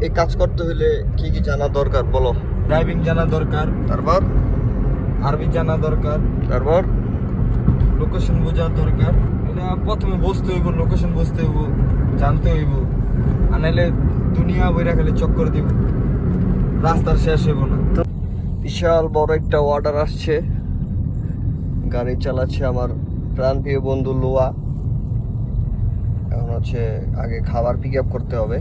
এই কাজ করতে হলে কি কি জানা দরকার বলো? ড্রাইভিং জানা দরকার। তারপর? আরবি জানা দরকার। তারপর? লোকেশন বোঝা দরকার। এটা প্রথমে বসতে হইব লোকেশন বসতে হইব জানতে হইব। আর নাইলে দুনিয়া বইরা খালি চক্কর দিব। রাস্তার শেষ হইব না। বিশাল বড় একটা অর্ডার আসছে। গাড়ি চালাচ্ছে আমার প্রাণপ্রিয় বন্ধু লোয়া। এখন হচ্ছে আগে খাবার পিক আপ করতে হবে।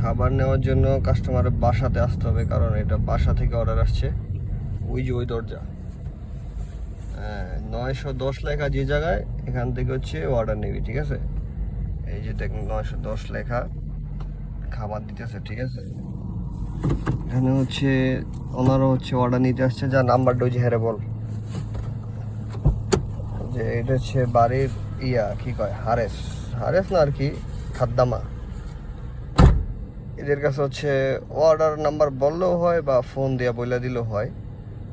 খাবার নেওয়ার জন্য কাস্টমারের বাসাতে আসতে হবে, কারণ এটা বাসা থেকে অর্ডার আসছে। ওই যে ওই দরজা। নয়শো দশ লেখা যে জায়গায়, এখান থেকে হচ্ছে অর্ডার নিবি, ঠিক আছে? এই যে দেখ নয়শো দশ লেখা খাবার দিতেছে, ঠিক আছে? এখানে হচ্ছে, ওনারও হচ্ছে অর্ডার নিতে আসছে, যা নাম্বারটা ওই যে হেরে বল। যে এটা হচ্ছে বাড়ির ইয়া, কি কয়? হারেস। হারেস না আর কি, খাদ্দামা। এদের কাছে হচ্ছে অর্ডার নাম্বার বললেও হয় বা ফোন দিয়া বলে দিলেও হয়।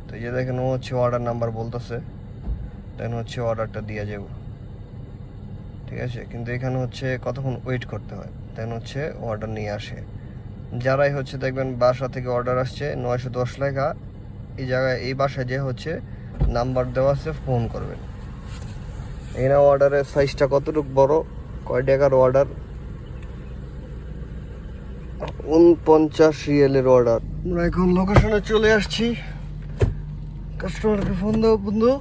তো এই যে দেখেন, ও হচ্ছে অর্ডার নাম্বার বলতেছে। দেন হচ্ছে অর্ডারটা দিয়ে যাব ঠিক আছে? কিন্তু এখানে হচ্ছে কতক্ষণ ওয়েট করতে হয়? দেন হচ্ছে অর্ডার নিয়ে আসে। যারাই হচ্ছে দেখবেন বাসা থেকে অর্ডার আসছে, নয়শো দশ লেখা, এই জায়গায়, এই বাসায় যে হচ্ছে নাম্বার দেওয়া আছে ফোন করবেন। এই না অর্ডারের সাইজটা কতটুকু বড়, কয় টাকার অর্ডার উনপঞ্চাশ রিয়েলের অর্ডার আমরা এখন লোকেশনে চলে আসছি। কাস্টমারকে ফোন দাও, বন্ধু।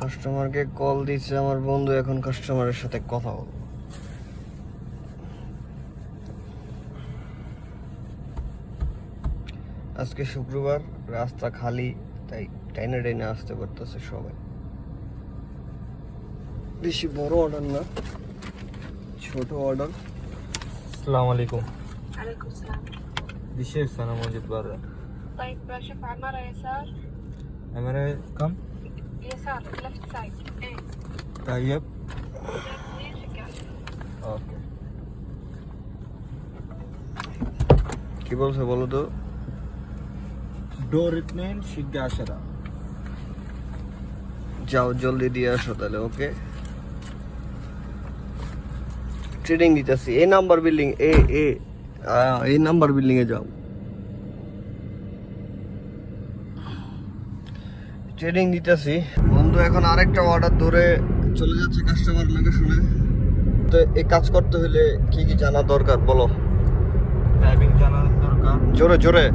কাস্টমারকে কল দিচ্ছে আমার বন্ধু, এখন কাস্টমারের সাথে কথা বল আজকে শুক্রবার রাস্তা খালি তাই টাইনে টাইনে আসতে পারতেছে সবাই বেশি বড় অর্ডার না ছোট অর্ডার আসসালামু আলাইকুম عليكم السلام দিশে সানা মসজিদ বাররা طيب شوف عمارة يسار আমরা কাম يسار لفت سايد ايه তাইয়ব اثنين شكال ওকে কি বলছে বলো তো ডোর ইতনেন শিগগা আশরা যাও জলদি দিয়ে আসো তাহলে ওকে? ট্রেডিং দিতেছি এই নাম্বার বিল্ডিং এ এ এই নাম্বার বিল্ডিং এ যাও। ট্রেডিং দিতেছি বন্ধু এখন আরেকটা অর্ডার ধরে চলে যাচ্ছে কাস্টমার লোকেশনে তো এই কাজ করতে হলে কি কি জানা দরকার বলো? ড্রাইভিং জানা দরকার। জোরে জোরে।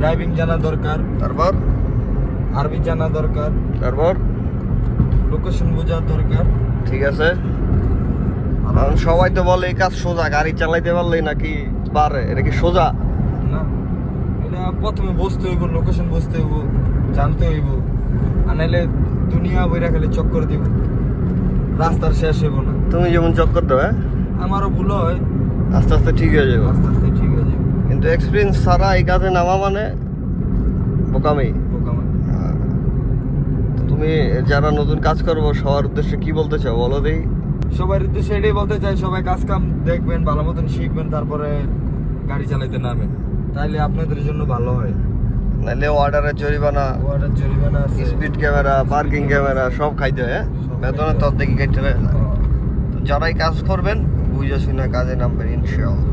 ড্রাইভিং জানা দরকার। তারপর? আরবি জানা দরকার। তারপর? লোকেশন বোঝা দরকার। ঠিক আছে। কারণ সবাই তো বলে এই কাজ সোজা গাড়ি চালাইতে পারলেই নাকি পারে এটা কি সোজা? না। এটা প্রথমে বসতে হইব লোকেশন বসতে হইব জানতে হইব। আর নাইলে দুনিয়া বইরা খালি চক্কর দিব। রাস্তার শেষ হইব না। তুমি যেমন চক্কর দাও হ্যাঁ? আমারও ভুল হয়। আস্তে আস্তে ঠিক হয়ে যাবে। আস্তে আস্তে ঠিক হয়ে যাবে কিন্তু এক্সপিরিয়েন্স ছাড়া এই কাজে নামা মানে বোকামি। হ্যাঁ। তুমি যারা নতুন কাজ করব সবার উদ্দেশ্যে কি বলতে চাও বলো দেই? সবার উদ্দেশ্যে এটাই বলতে চাই সবাই কাজ কাম দেখবেন ভালো মতন শিখবেন তারপরে গাড়ি চালাইতে নামেন। তাইলে আপনাদের জন্য ভালো হয়। নাহলে অর্ডারের জরিমানা ওয়াটার জরিমানা স্পিড ক্যামেরা পার্কিং ক্যামেরা সব খাইতে হয় হ্যাঁ? বেতনের তর দেখি তো যারাই কাজ করবেন বুঝে শুনে কাজে নামবেন ইনশাআল্লাহ।